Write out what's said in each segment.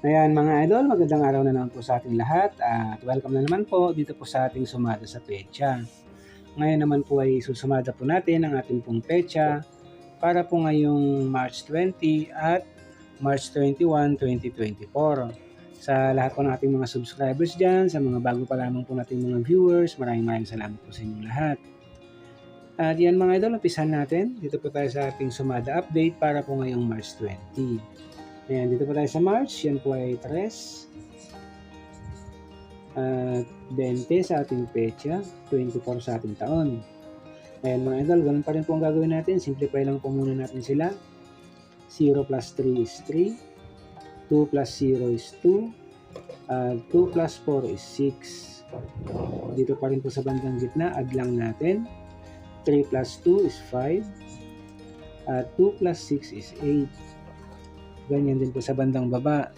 Ayan mga idol, magandang araw na naman po sa ating lahat at welcome na naman po dito po sa ating sumada sa pecha. Ngayon naman po ay susumada po natin ang ating pong pecha para po ngayong March 20 at March 21, 2024. Sa lahat po ng ating mga subscribers dyan, sa mga bago pa lamang po nating mga viewers, maraming maraming salamat po sa inyong lahat. At yan mga idol, umpisan natin. Dito po tayo sa ating sumada update para po ngayong March 20. Ayan, dito po tayo sa March. Yan po ay 3. At 20 sa ating pecha. 24 sa ating taon. Ayan mga idol, ganun pa rin po ang gagawin natin. Simplify lang po muna natin sila. 0 plus 3 is 3. 2 plus 0 is 2. Uh, 2 plus 4 is 6. Dito pa rin po sa bandang gitna, add lang natin. 3 plus 2 is 5. At 2 plus 6 is 8. Ganyan din po sa bandang baba.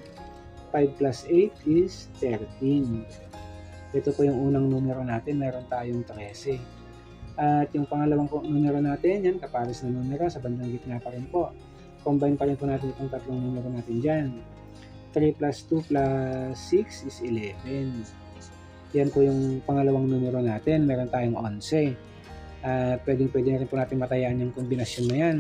5 plus 8 is 13. Ito po yung unang numero natin. Meron tayong 13. At yung pangalawang numero natin, yan, kapares na numero. Sa bandang gitna pa rin po. Combine pa rin po natin itong tatlong numero natin dyan. 3 plus 2 plus 6 is 11. Yan po yung pangalawang numero natin. Meron tayong 11. At uh, pwedeng pwede na rin po natin matayaan yung kombinasyon na yan.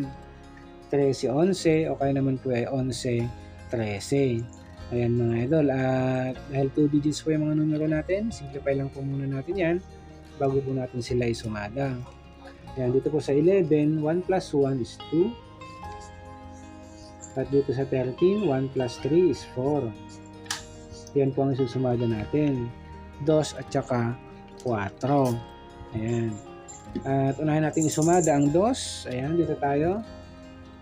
13-11 o kaya naman po ay 11-13. Ayan mga idol. At dahil 2 digits po yung mga numero natin, simplify lang po muna natin yan bago po natin sila isumada. Ayan, dito po sa 11, 1 plus 1 is 2. At dito sa 13, 1 plus 3 is 4. Yan po ang susumada natin. 2 at saka 4. Ayan. At unahin natin isumada ang 2. Ayan, dito tayo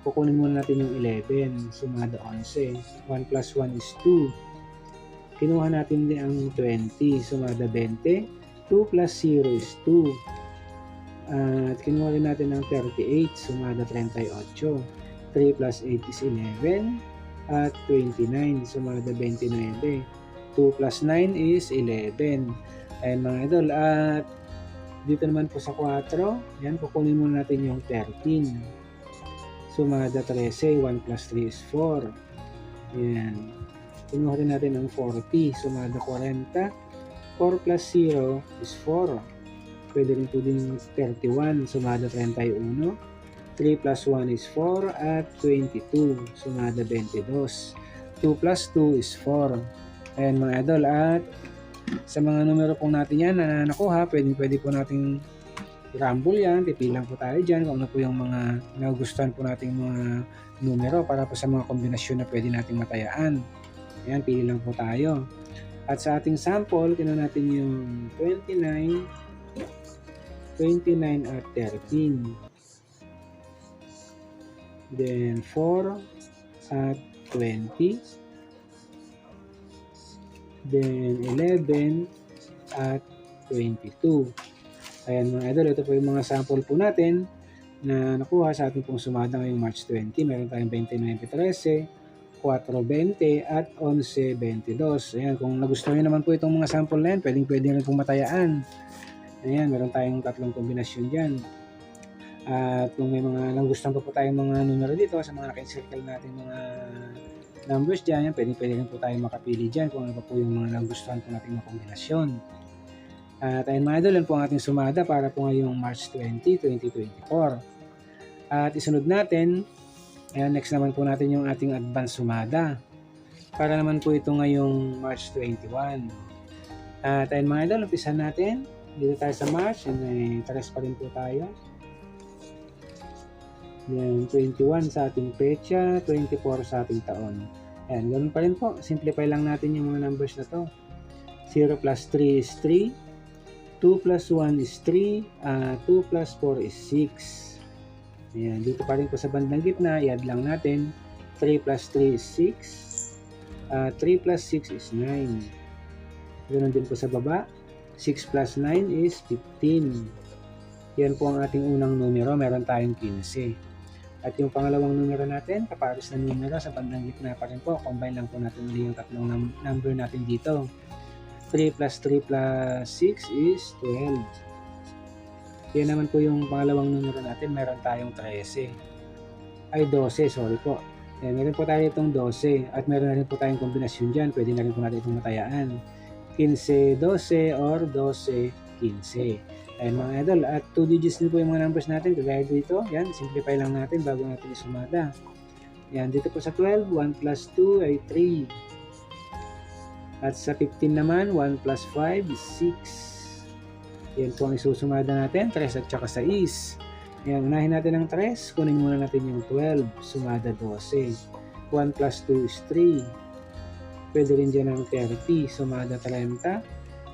kukunin muna natin yung 11, sumada 11. 1 plus 1 is 2. Kinuha natin din ang 20, sumada 20. 2 plus 0 is 2. At kinuha rin natin ang 38, sumada 38. 3 plus 8 is 11. At 29, sumada 29. 2 plus 9 is 11. Ayan mga idol. At dito naman po sa 4, yan, kukunin muna natin yung 13. Sumada 13, 1 plus 3 is 4. Ayan. Kinuha rin natin ang 40. Sumada 40. 4 plus 0 is 4. Pwede rin po din 31. Sumada 31. 3 plus 1 is 4 at 22. Sumada 22. 2 plus 2 is 4. Ayan mga idol. At sa mga numero pong natin yan na nakuha, pwede, pwede po nating rumble yan, pipilang po tayo dyan kung ano po yung mga nagustuhan po nating mga numero para po sa mga kombinasyon na pwede nating matayaan. Ayan, pili lang po tayo. At sa ating sample, kinuha natin yung 29, 29 at 13. Then 4 at 20. Then 11 at 22. Ayan mga idol, ito po yung mga sample po natin na nakuha sa ating pong sumada ngayong March 20. Meron tayong 29.13, 4.20 at 11.22. Ayan, kung nagustuhan nyo naman po itong mga sample na yan, pwedeng pwede rin pong matayaan. Ayan, meron tayong tatlong kombinasyon dyan. At kung may mga nagustuhan pa po tayong mga numero dito sa mga naka-circle natin mga numbers dyan, yan, pwede, pwede rin po tayong makapili dyan kung ano pa po yung mga nagustuhan po nating mga kombinasyon. At ayun mga idol, yan po ang ating sumada para po ngayong March 20, 2024. At isunod natin, ayan, next naman po natin yung ating advance sumada. Para naman po ito ngayong March 21. At ayun mga idol, umpisan natin. Dito tayo sa March, and may tres pa rin po tayo. Yan, 21 sa ating pecha, 24 sa ating taon. Ayan, ganun pa rin po. Simplify lang natin yung mga numbers na to. 0 plus 3 is 3. 2 plus 1 is 3, uh, 2 plus 4 is 6. Ayan, dito pa rin po sa bandang gitna, i-add lang natin. 3 plus 3 is 6. Uh, 3 plus 6 is 9. Ganun din po sa baba. 6 plus 9 is 15. Yan po ang ating unang numero. Meron tayong 15. At yung pangalawang numero natin, kapares na numero sa bandang gitna pa rin po. Combine lang po natin yung tatlong num- number natin dito. 3 plus 3 plus 6 is 12. Yan naman po yung pangalawang numero natin. Meron tayong 13. Ay, 12. Sorry po. Ayan, meron po tayo itong 12 at meron na rin po tayong kombinasyon dyan. Pwede na rin po natin itong matayaan. 15-12 or 12-15. Ayan mga idol. At 2 digits din po yung mga numbers natin. Kagaya dito. Yan, simplify lang natin bago natin isumada. Yan, dito po sa 12, 1 plus 2 ay 3. At sa 15 naman, 1 plus 5 is 6. Yan po ang isusumada natin, 3 at saka 6. Yan, unahin natin ang 3, kunin muna natin yung 12, sumada 12. 1 plus 2 is 3. Pwede rin dyan ang 30, sumada 30.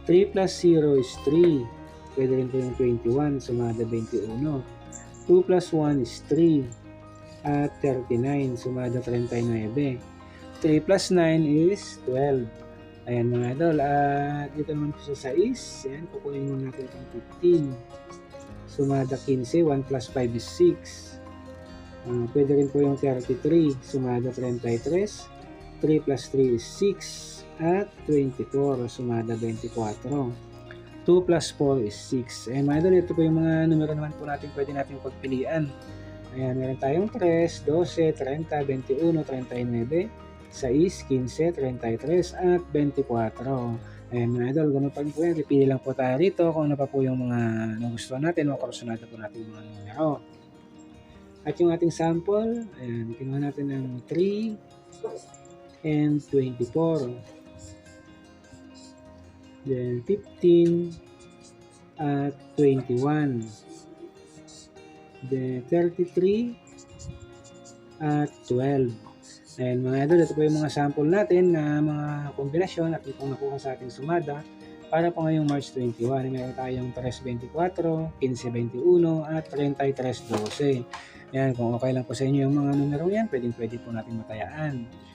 3 plus 0 is 3. Pwede rin po yung 21, sumada 21. 2 plus 1 is 3 at 39, sumada 39. 3 plus 9 is 12. Ayan mga idol, at dito naman po sa 6, yan, kukunin muna natin ang 15. Sumada 15, 1 plus 5 is 6. Ah, pwede rin po yung 33, sumada 33. 3 plus 3 is 6 at 24, sumada 24. 2 plus 4 is 6. Ayan mga idol, ito po yung mga numero naman po natin pwede natin pagpilian. Ayan, meron tayong 3, 12, 30, 21, 39, 6, 15, 33, at 24. Ayan mga idol, ganun pa rin po yan. Pipili lang po tayo rito kung ano pa po yung mga nagustuhan natin, mga karusunado po natin mga numero. At yung ating sample, ayan, kinuha natin ng 3 and 24. Then 15 at 21. Then 33 at 12. Ayan mga idol, ito po yung mga sample natin na mga kombinasyon at itong nakuha sa ating sumada para po ngayong March 21. Meron tayong 324, 1521 at 3312. Ayan, kung okay lang po sa inyo yung mga numerong yan, pwedeng pwede po natin matayaan.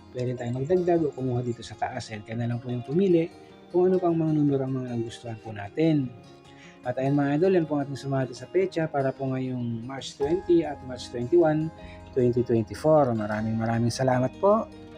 Pwede tayong magdagdag o kumuha dito sa taas. Ayan, kaya na lang po yung pumili kung ano pang mga numero ang mga nagustuhan po natin. At ayun mga idol, yan po ang ating sumada sa pecha para po ngayong March 20 at March 21, 2024. Maraming maraming salamat po.